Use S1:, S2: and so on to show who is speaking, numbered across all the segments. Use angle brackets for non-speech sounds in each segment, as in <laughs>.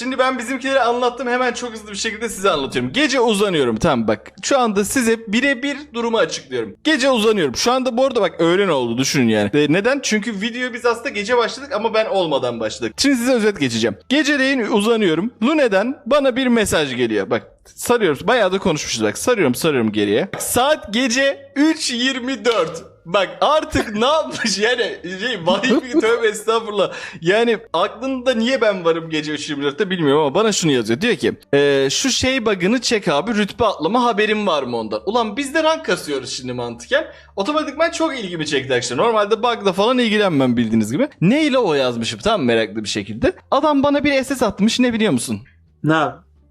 S1: şimdi ben bizimkileri anlattım hemen çok hızlı bir şekilde size anlatıyorum. Gece uzanıyorum tamam bak şu anda size birebir durumu açıklıyorum. Gece uzanıyorum şu anda bu arada bak öğlen oldu düşünün yani. E, neden? Çünkü video biz aslında gece başladık ama ben olmadan başladık. Şimdi size özet geçeceğim. Geceleyin uzanıyorum. Lune'den bana bir mesaj geliyor. Bak sarıyorum bayağı da konuşmuşuz bak sarıyorum sarıyorum geriye. Saat gece 3.24. Bak artık ne yapmış yani şey vahiy bir tövbe estağfurullah. Yani aklında niye ben varım gece 3.24'te bilmiyorum ama bana şunu yazıyor. Diyor ki "Ee, şu şey bug'ını çek abi rütbe atlama haberin var mı ondan? Ulan biz de rank kasıyoruz şimdi mantıken. Otomatikman çok ilgimi çekti arkadaşlar. Normalde bug'la falan ilgilenmem bildiğiniz gibi. Neyle o yazmışım tam meraklı bir şekilde. Adam bana bir SS atmış ne biliyor musun?
S2: Ne?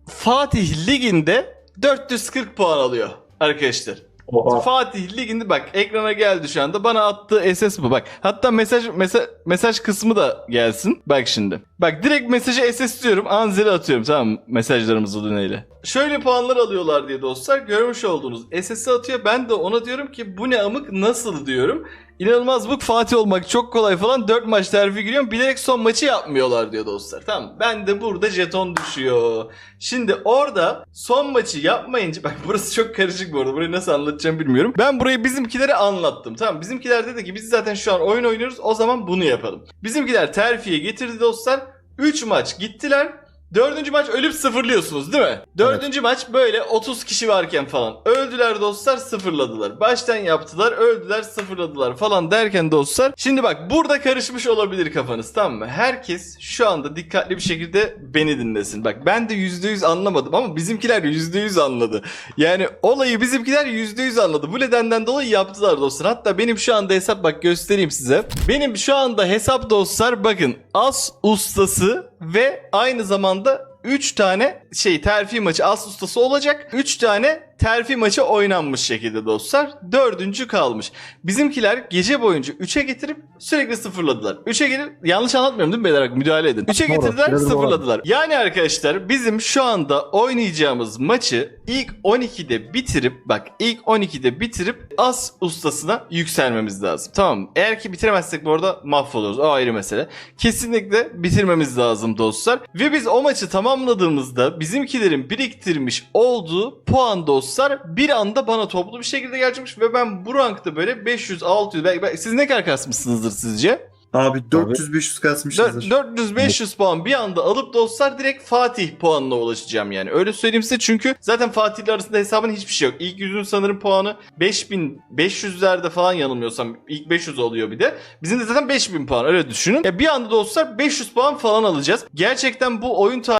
S1: Fatih Ligi'nde 440 puan alıyor arkadaşlar.
S2: Oha.
S1: Fatih Ligi'nde bak ekrana geldi şu anda. Bana attığı SS bu bak. Hatta mesaj mesaj mesaj kısmı da gelsin. Bak şimdi. Bak direkt mesajı SS diyorum. Anzeli atıyorum tamam mı? Mesajlarımızı Lune'yle. Şöyle puanlar alıyorlar diye dostlar. Görmüş olduğunuz SS'i atıyor. Ben de ona diyorum ki bu ne amık nasıl diyorum. İnanılmaz bu Fatih olmak çok kolay falan. 4 maç terfi giriyorum. Bilerek son maçı yapmıyorlar diyor dostlar. Tamam. Ben de burada jeton düşüyor. Şimdi orada son maçı yapmayınca <laughs> bak burası çok karışık bu arada. Burayı nasıl anlatacağım bilmiyorum. Ben burayı bizimkilere anlattım. Tamam bizimkiler dedi ki biz zaten şu an oyun oynuyoruz. O zaman bunu yapalım. Bizimkiler terfiye getirdi dostlar. 3 maç gittiler. Dördüncü maç ölüp sıfırlıyorsunuz değil mi? Dördüncü maç böyle 30 kişi varken falan. Öldüler dostlar sıfırladılar. Baştan yaptılar öldüler sıfırladılar falan derken dostlar. Şimdi bak burada karışmış olabilir kafanız tamam mı? Herkes şu anda dikkatli bir şekilde beni dinlesin. Bak ben de %100 anlamadım ama bizimkiler %100 anladı. Yani olayı bizimkiler %100 anladı. Bu nedenden dolayı yaptılar dostlar. Hatta benim şu anda hesap bak göstereyim size. Benim şu anda hesap dostlar bakın as ustası ve aynı zamanda 3 tane şey terfi maçı as ustası olacak. 3 tane terfi maçı oynanmış şekilde dostlar. Dördüncü kalmış. Bizimkiler gece boyunca 3'e getirip sürekli sıfırladılar. 3'e gelip yanlış anlatmıyorum değil mi beyler? Müdahale edin. 3'e
S3: Doğru,
S1: getirdiler sıfırladılar. Yani arkadaşlar bizim şu anda oynayacağımız maçı ilk 12'de bitirip bak ilk 12'de bitirip as ustasına yükselmemiz lazım. Tamam mı? Eğer ki bitiremezsek bu arada mahvoluruz. O ayrı mesele. Kesinlikle bitirmemiz lazım dostlar. Ve biz o maçı tamamladığımızda bizimkilerin biriktirmiş olduğu puan dostlar bir anda bana toplu bir şekilde gelecekmiş ve ben bu rankta böyle 500 600 belki, belki siz ne kadar kasmışsınızdır sizce?
S2: Abi 400-500 kasmışızdır.
S1: 400-500 puan bir anda alıp dostlar direkt Fatih puanına ulaşacağım yani. Öyle söyleyeyim size çünkü zaten Fatih'le arasında hesabın hiçbir şey yok. İlk yüzün sanırım puanı 5500'lerde falan yanılmıyorsam ilk 500 oluyor bir de. Bizim de zaten 5000 puan öyle düşünün. E bir anda dostlar 500 puan falan alacağız. Gerçekten bu oyun